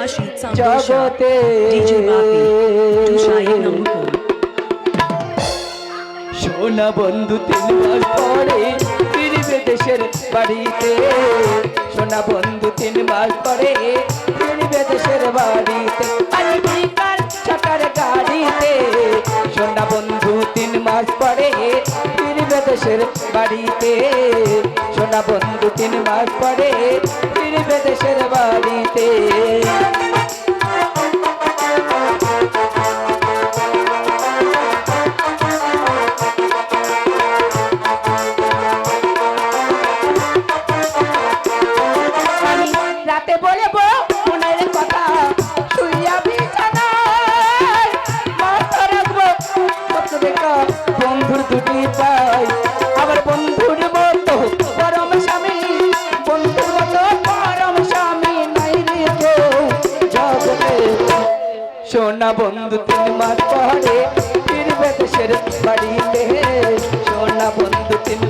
জগতে. সোনা বন্ধু, তিন মাস পরে ফিরবে দেশের বাড়িতে। সোনা বন্ধু, তিন মাস পরে ফিরবে দেশের বাড়িতে। আজ গাড়িতে। সোনা বন্ধু, তিন মাস পরে ফিরবে দেশের বাড়িতে। সোনা বন্ধু, তিন মাস পরে ফিরবে দেশের বাড়িতে। সোনা বন্ধু তিন মাস পরে ফিরবে দেশের বাড়িতে। সোনা বন্ধু তিন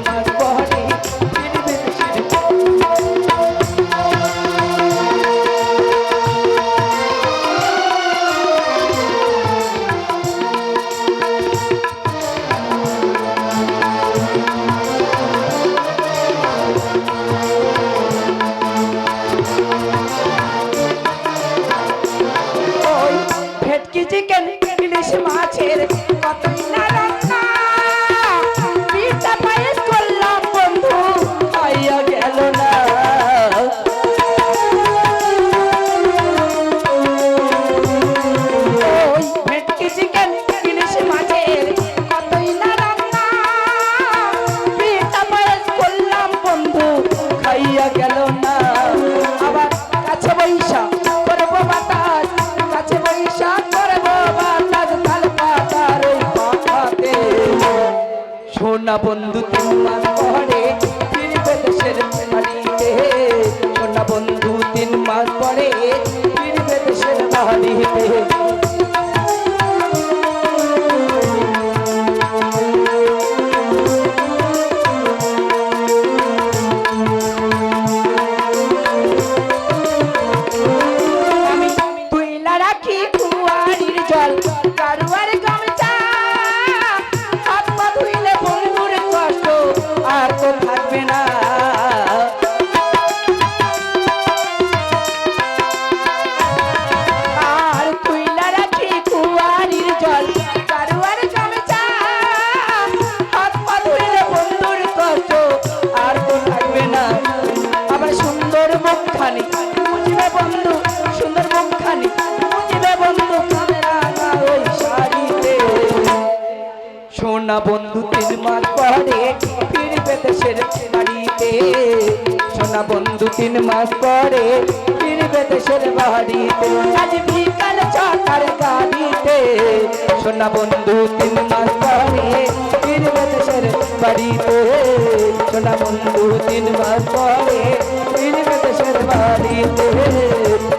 তিন মাস পরে ফিরবে দেশের বাড়িতে। আজ বিকাল ছটার গাড়িতে। সোনা বন্ধু, তিন মাস পরে ফিরবে দেশের বাড়িতে। সোনা বন্ধু, তিন মাস পরে ফিরবে দেশের বাড়িতে।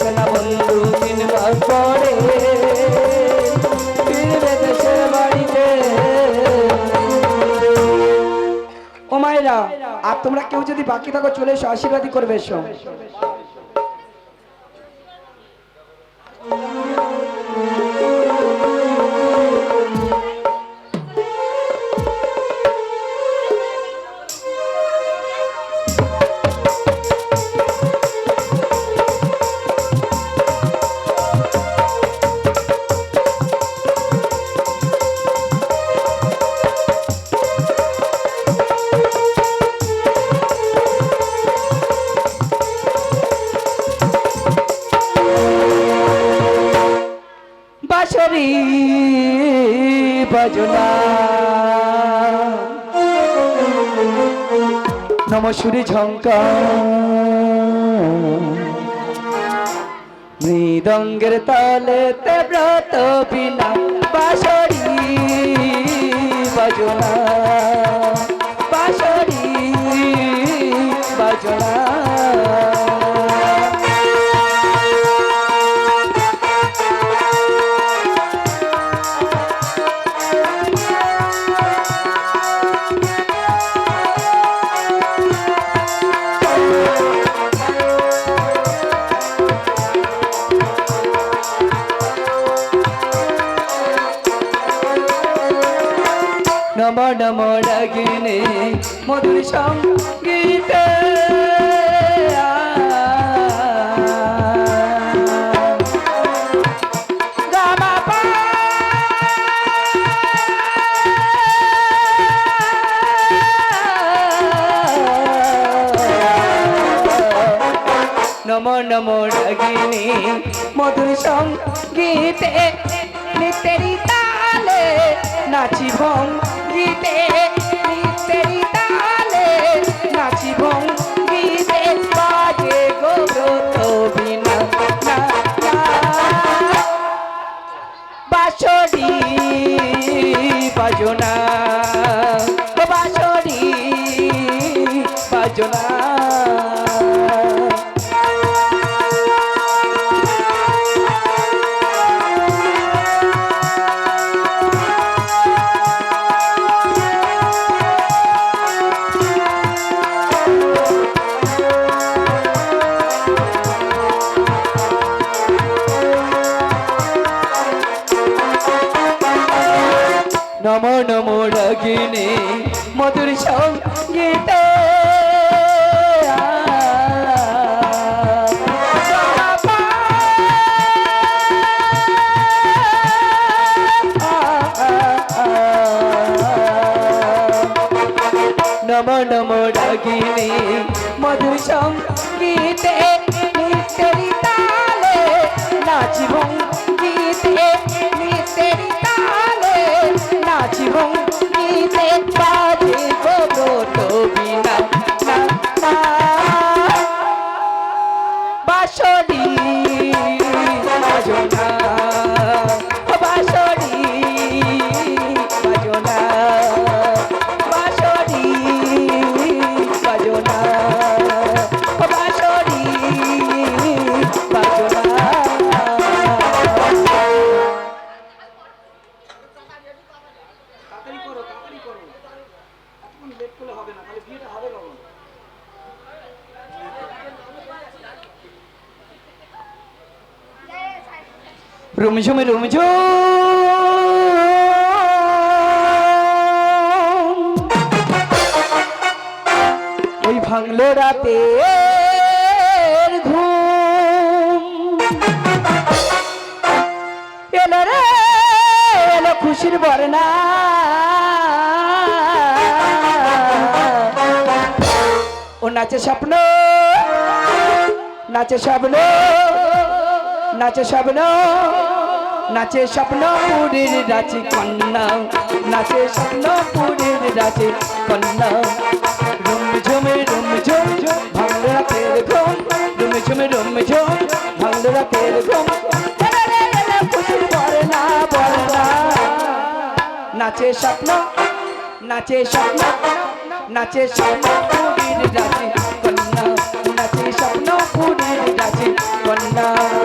সোনা বন্ধু, তিন মাস পরে আর তোমরা কেউ যদি বাকি থাকো চলে এসো আশীর্বাদই করবে এসো। মৃদঙ্গের তালে ব্রত বিনা বাসরি বাজনা। মধুর সঙ্গীতে নম নম রাগিনী মধুর সঙ্গীতে নিত্যেরি তালে নাচি ভঙ্গিতে বাজনা বাঁশরি বাজনা। রাগিনী মধুর সঙ্গীতে নম নম রাগিনী মধুর সঙ্গীতে নিত্যেরি তালে নাচিব। রুমঝুম রুমঝুম ওই ভাঙলো রাতে ঘুম। এলো রে এলো খুশির বর্ণা। নাচে স্বপ্ন নাচে স্বপ্ন নাচে স্বপ্ন নাচে স্বপ্ন, পুরীর রাচি কন্যা, নাচে স্বপ্ন, পুরীর রাচি কন্যা। রুম ঝুমে রুম ঝুম ভাঙল রাতের ঘুম। রুম ঝুমে রুম ঝুম ভাঙল রাতের ঘুম নাচে স্বপ্ন নাচে স্বপ্ন নাচে স্বপ্ন রাচি কন্যা নাচে স্বপ্ন পুরীর রাচি কন্যা।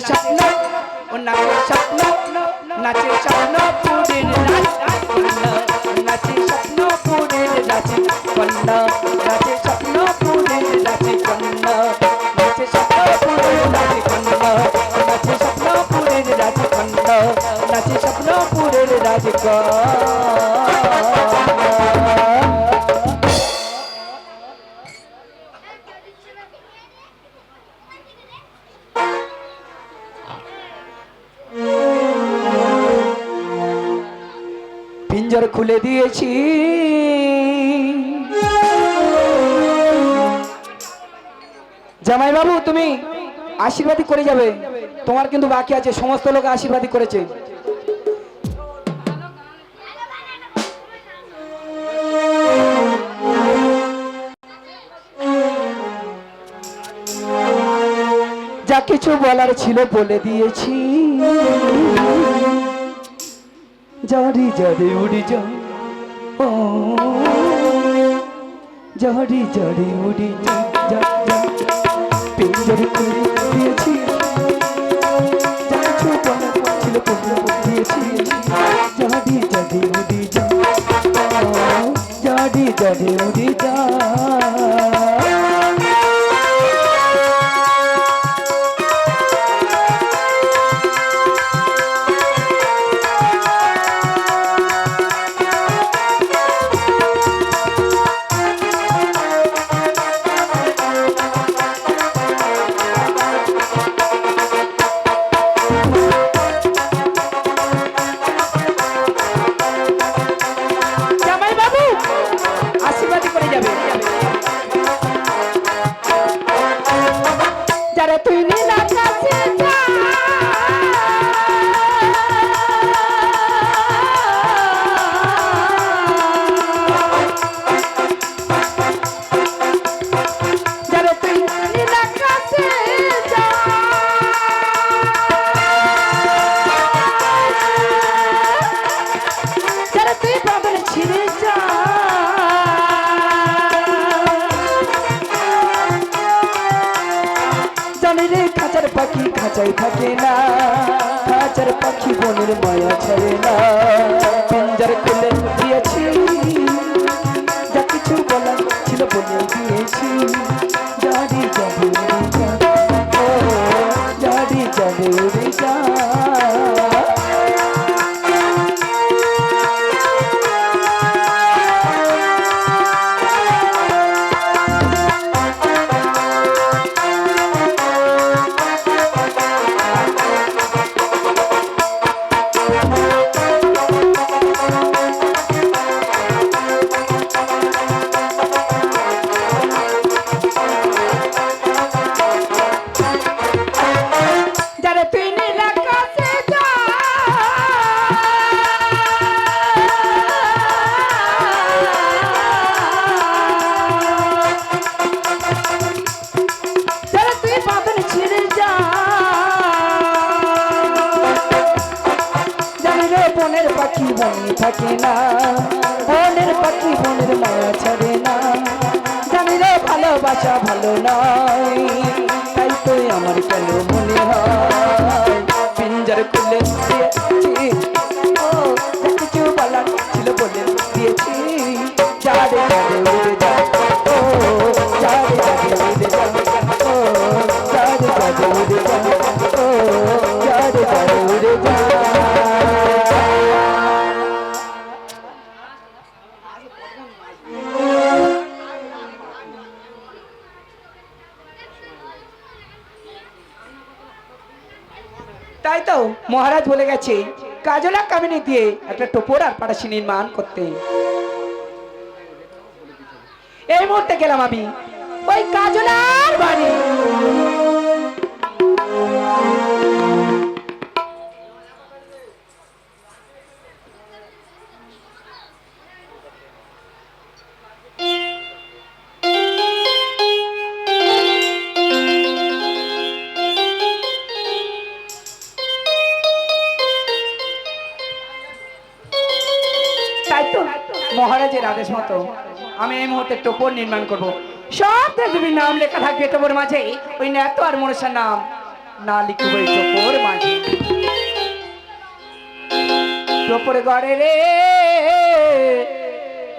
স্বপ্ন, ও নাচে স্বপ্ন নাচে স্বপ্ন পুরীর কন্যা নাচে স্বপ্ন পুরীর নাচে কন্যা নাচে স্বপ্ন পুরীর নাচে কন্যা নাচে স্বপ্ন পুরীর নাচে কন্যা নাচে স্বপ্ন পুরীর নাচে কন্যা নাচে স্বপ্ন পুরীর নাচে পিঞ্জর দিয়েছি। জামাই বাবু তুমি আশীর্বাদই করে যাবে। তোমার কিন্তু বাকি আছে, সমস্ত লোক আশীর্বাদই করেছে। যা কিছু বলার ছিল বলে দিয়েছি। জারি জারি উড়ি যা জারি জড়ি উড়ি যা যা পিঞ্জরে করে দিয়েছি। যা কিছু ছিল বলে দিয়েছি জারি জারি উড়ি যা। জড়ি জারি উড়ি যা। যাবে ভালোবাসা ভালো নয় তাই তো আমার কেন মনে হয়? পিঞ্জার খুলে কাজলা কামিনী দিয়ে একটা টোপর আর পাটাশি নির্মাণ করতে। এই মুহূর্তে গেলাম আমি। ওই কাজলার বাড়ি। এই মুহূর্তে টোপর নির্মাণ করব। সব দেবীর নাম লেখা থাকবে টোপর মাঝে। ওই ন্যাত আর মনসার নাম না লিখব এই টোপর মাঝে। টোপর গড়ে রে,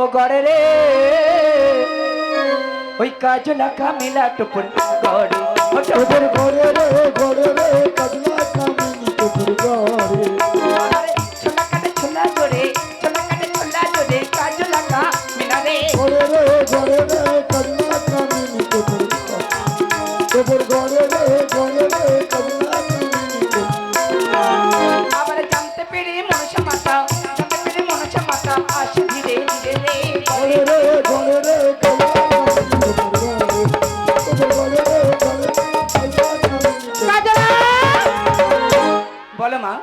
ও গড়ে রে। ওই কাজ লেখা মিলা টোপর গড়ে। ও টোপর ঘরে রে ঘরে রে, কাজলা কামিনী তোর ঘরে pretty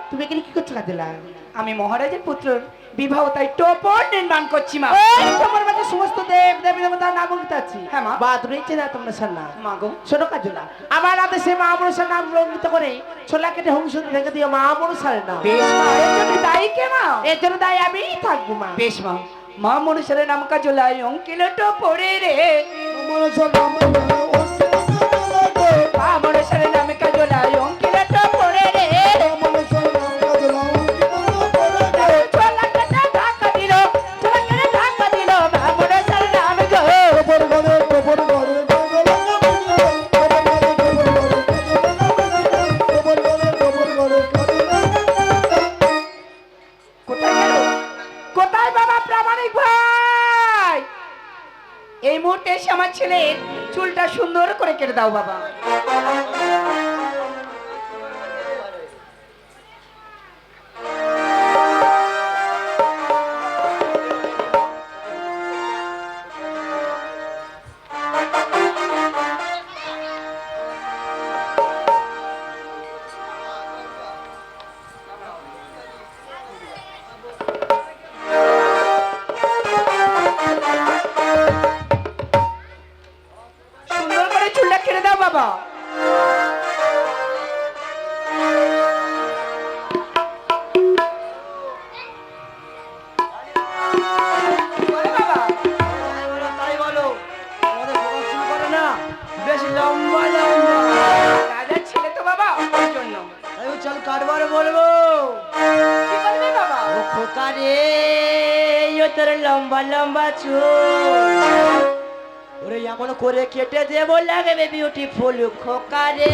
তুমি এখানে কি করছ কাজলা? আমি মহারাজের পুত্র বিবাহ তাই টোপর নির্মাণ করছি মা। তোমার মাঝে সমস্ত দেব দেবী দেবতার নাম বলতে আছি। হ্যাঁ, মা। বাদ রয়েছে না তোমরা সান্না। মা গো। শোনো কাজলা আমার আদেশে মা মনসার নাম রঞ্জিত করে ছোলা কেটে হংস ভেঙে দিও মা মনসার নাম। বেশ মা। এর জন্য দায়ী কে মা? এর জন্য দায় আমিই থাকব মা। বেশ মা। মা মনুষ্যের নাম কাজলাই অঙ্কিল টোপরে রে। মনসা নাম মা মনুষ্যের নাম সুন্দর করে কেটে দাও বাবা। লম্বা লম্বা। রাজার ছেলে তো বাবা ওই জন্য তাই চল কাটবার বলব। কি করবে বাবা? ও খোকা রে তোর লম্বা লম্বা চুল। ওরে এমন করে কেটে দেবো লাগবে বিউটিফুল খোকা রে।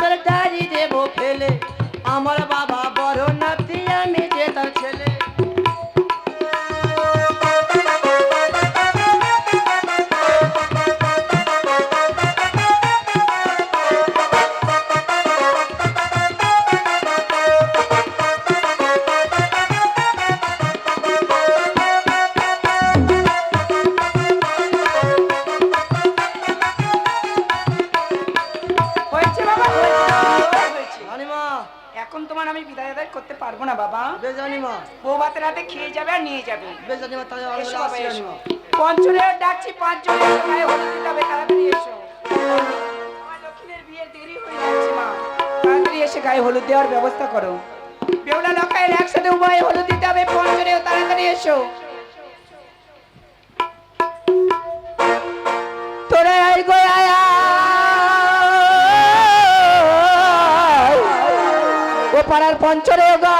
তোর দাড়ি দেবো ফেলে। আমার বাবা বড় নাতি আমি যে তার ছেলে। পাড়ার পঞ্চরে গা।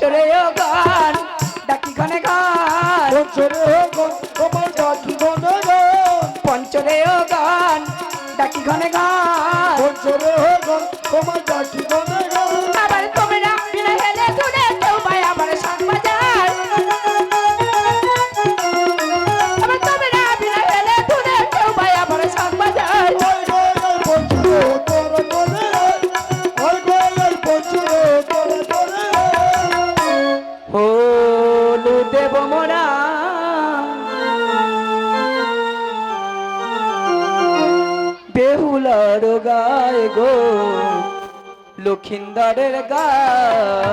পঞ্চরে গান, ডাকি ঘনে গান। পঞ্চরে গনে গান, ডাকি ঘনে গান। পঞ্চরে গোমা ডাকি গনে লক্ষিন্দরের গায়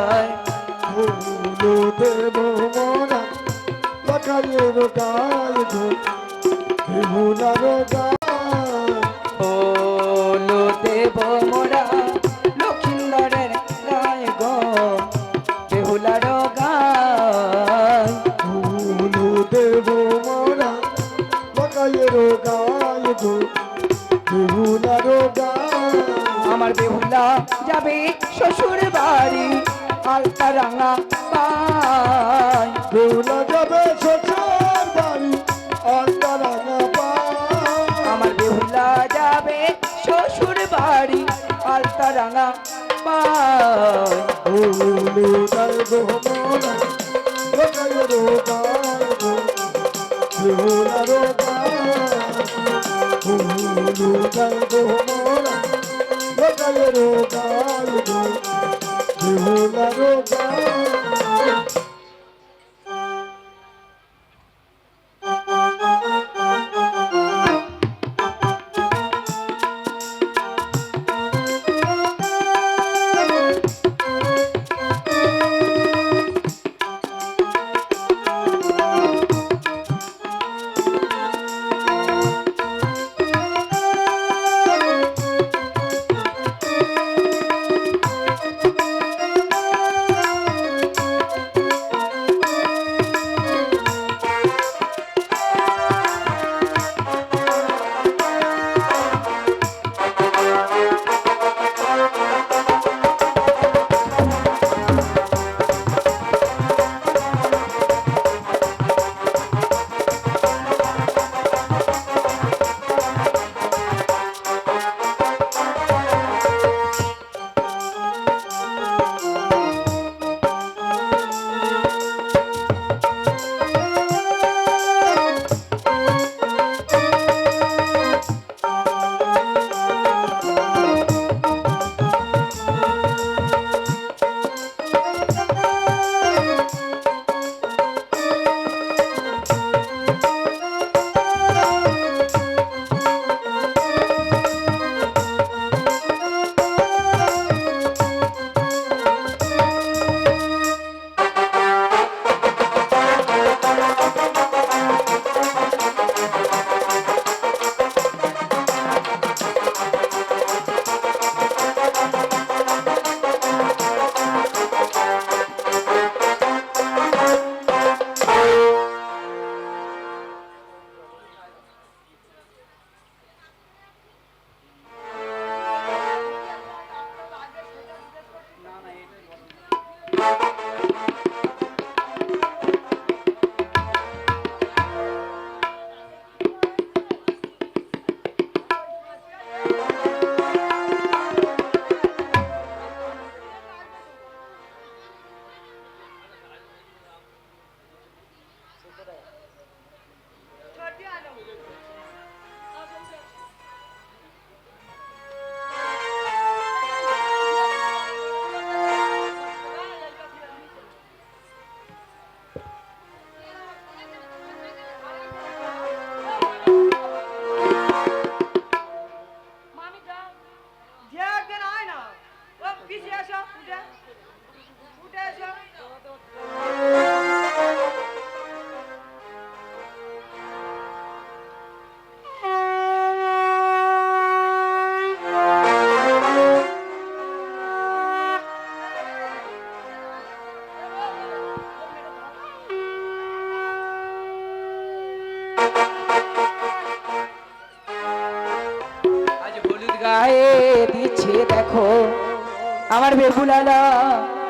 আমার বেহুলালা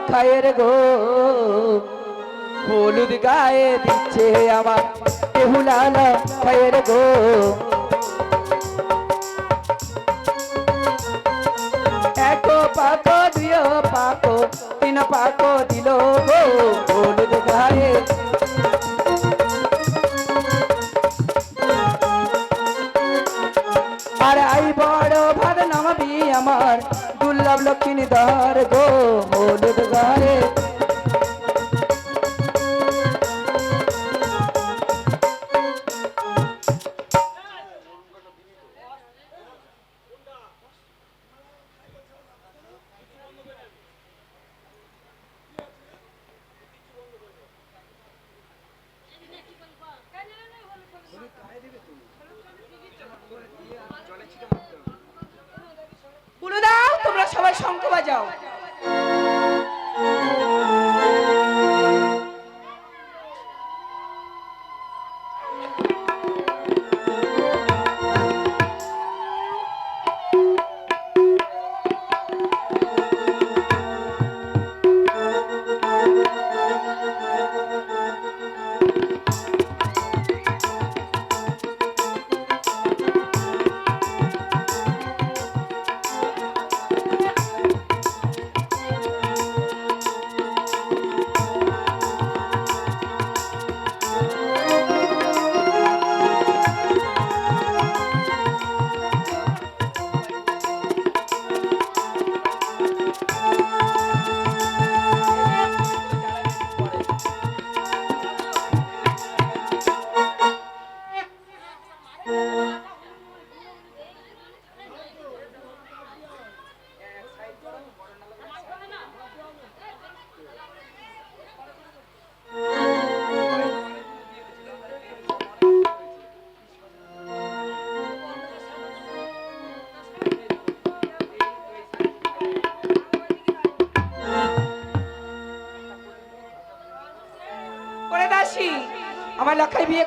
খায়ের গো। হলুদ গায়ে দিচ্ছে আমার বেহুলালা খায়ের গো। এক পাকো দুই পাকো, তিন পাকো দিল গো। হলুদ গায়ে আর আই বড় ভার নামাবি আমার দুর্লভ লক্ষ্মী ধর গো হলুদ গায়ে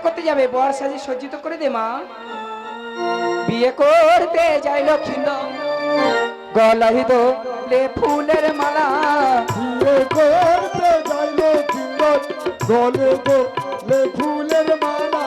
করতে যাবে, বর সাজে সজ্জিত করে দে মা। বিয়ে করতে যাই লক্ষ্মী গলাহি তো ফুলের মালা। বিয়ে করতে যাই গলে ফুলের মালা।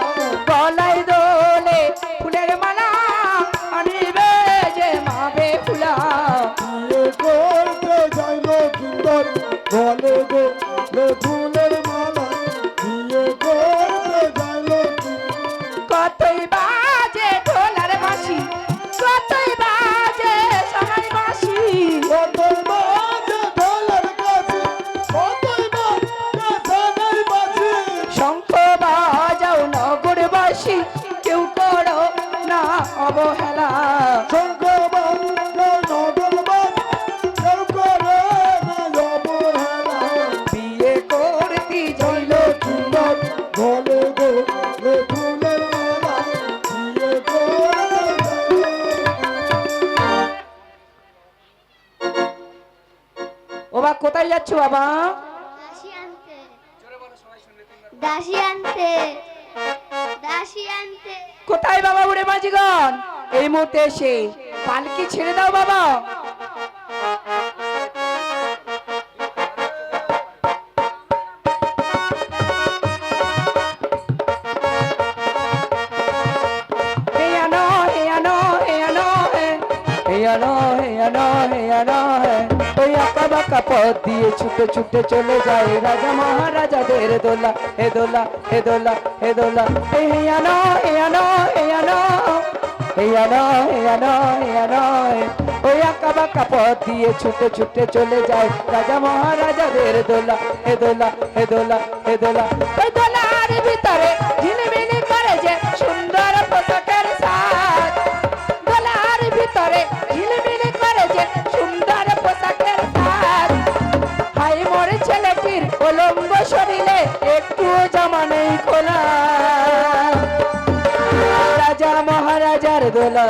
বাবা? দাসী আনতে। দাসী আনতে। কোথায় বাবা উড়ে মাঝিগণ এই মুহূর্তে এসে পালকি ছেড়ে দাও বাবা। দিয়ে ছুটে ছুটে চলে যায় রাজা মহারাজাদের দোলা। হে দোলা হে দোলা হে দোলা। হে দিয়ে ছুটে ছুটে চলে যায় রাজা মহারাজাদের দোলা। হে দোলা হে দোলা হে দোলা। দোলার ভিতরে খোলা রাজা মহারাজার দোলা।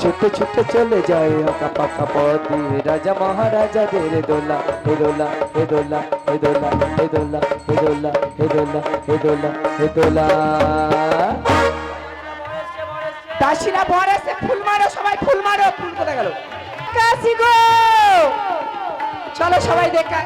ছুটে ছুটে চলে যায় আঁকা পাকা পথে। রাজা মহারাজাদের দোলা হে দোলা হে দোলা হে দোলা হে দোলা হে দোলা হে দোলা হে দোলা হে দোলা। দাসিরা বর এসে ফুল মারো সবাই ফুল মারো ফুল কোথায় গেল? কাশি গো! চলো সবাই দেখা।